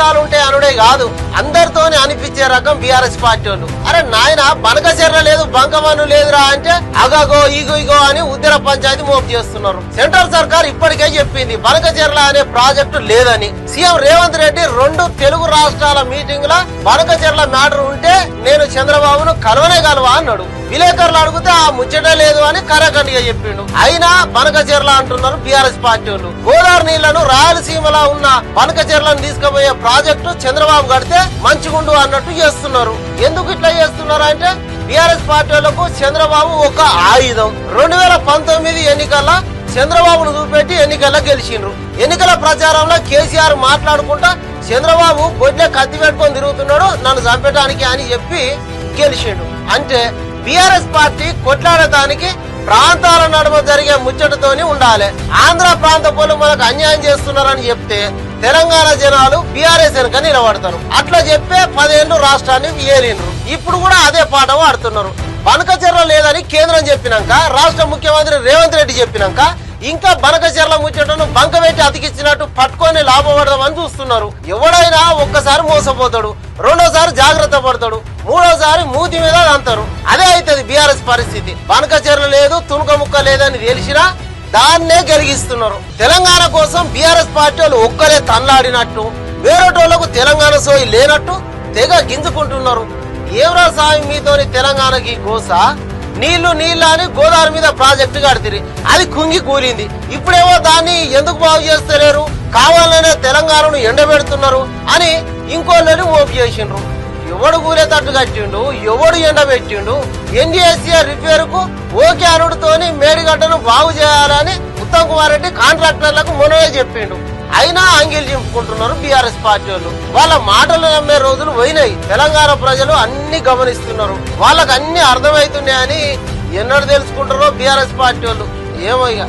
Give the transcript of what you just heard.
మీసాలు అనుడే కాదు. అందరితోని అనిపించే రకం బీఆర్ఎస్ పార్టీ వాళ్ళు. అరే నాయన బనకచెర్ల లేదు బంకమను లేదురా అంటే అగగో ఇగో ఇగో అని ఉద్దర పంచాయతీ మోపు చేస్తున్నారు. సెంట్రల్ సర్కార్ ఇప్పటికే చెప్పింది బనకచెర్ల అనే ప్రాజెక్టు లేదని. సీఎం రేవంత్ రెడ్డి రెండు తెలుగు రాష్ట్రాల మీటింగ్లో బనకచెర్ల మ్యాటర్ ఉంటే నేను చంద్రబాబును కలవనే కలవా అన్నాడు. విలేకరులు అడిగితే ఆ ముచ్చట లేదు అని కరకండిగా చెప్పిండు. అయినా బనకచెర్ల అంటున్నారు బీఆర్ఎస్ పార్టీ వాళ్ళు. గోదావరి నీళ్ళను రాయలసీమలో ఉన్న బనకచెర్లను తీసుకుపోయే ప్రాజెక్టు చంద్రబాబు కడితే మంచిగుండు అన్నట్టు చేస్తున్నారు. ఎందుకు ఇట్లా చేస్తున్నారు అంటే బీఆర్ఎస్ పార్టీలకు చంద్రబాబు ఒక ఆయుధం. రెండు వేల పంతొమ్మిది ఎన్నికల చంద్రబాబును చూపెట్టి ఎన్నికల్లో గెలిచిండ్రు. ఎన్నికల ప్రచారంలో కేసీఆర్ మాట్లాడుకుంటా చంద్రబాబు బొడ్లే కత్తి పెట్టుకొని తిరుగుతున్నాడు నన్ను చంపేటానికి అని చెప్పి గెలిచిండు. అంటే బీఆర్ఎస్ పార్టీ కొట్లాడటానికి ప్రాంతాల నడుమ జరిగే ముచ్చటతోనే ఉండాలి. ఆంధ్ర ప్రాంత పోలు మనకు అన్యాయం చేస్తున్నారని చెప్తే తెలంగాణ జనాలు బీఆర్ఎస్ వెనుక నిలబడతారు. అట్లా చెప్పే పదేళ్ళు రాష్ట్రాన్ని ఏలిండ్రు ఇప్పుడు కూడా అదే పాట వాడుతున్నారు. బనకచెర్ల లేదని కేంద్రం చెప్పినాక రాష్ట్ర ముఖ్యమంత్రి రేవంత్ రెడ్డి చెప్పినాక ఇంకా బనకచెర్ల ముచ్చటను బంకబెట్టి అతికిచ్చినట్టు పట్టుకొని లాభపడదామని చూస్తున్నారు. ఎవడైనా ఒక్కసారి మోసపోతాడు రెండోసారి జాగ్రత్త పడతాడు మూడోసారి మూతి మీద అంటారు టీఆర్ఎస్ పరిస్థితి. బీఆర్ఎస్ పరిస్థితి లేదు తునుక ముక్క లేదని తెలిసినా దాన్నే గెలిగిస్తున్నారు. తెలంగాణ కోసం బీఆర్ఎస్ పార్టీ వాళ్ళు ఒక్కరే తన్లాడినట్టు వేరేటోళ్ళకు తెలంగాణ సోయి లేనట్టు తెగ గింజుకుంటున్నారు. ఏవరా సాయం మీతోని తెలంగాణకి గోస నీళ్ళు నీళ్ళ అని గోదావరి మీద ప్రాజెక్టు కడితిరి. అది కుంగి కూలింది. ఇప్పుడేమో దాన్ని ఎందుకు బాగు చేస్తలేరు? కావాలనే తెలంగాణను ఎండబెడుతున్నారు అని ఇంకోళ్ళని ఓపు చేసిండ్రు. ఎవడు కూలేటట్టు కట్టిండు ఎవడు ఎండబెట్టిండు ఎన్డీఎస్సీ రిపేర్కు ఓకే అనుడితోని మేడిగడ్డను బాగు చేయాలని ఉత్తమ్ కుమార్ రెడ్డి కాంట్రాక్టర్లకు మొన్ననే చెప్పిండు. అయినా అంగిల్ చింపుకుంటున్నారు బీఆర్ఎస్ పార్టీ వాళ్ళు వాళ్ళ మాటలు నమ్మే రోజులు పోయినాయి. తెలంగాణ ప్రజలు అన్ని గమనిస్తున్నారు. వాళ్ళకి అన్ని అర్థమవుతున్నాయని ఎన్నడూ తెలుసుకుంటారో బీఆర్ఎస్ పార్టీ వాళ్ళు ఏమో ఇక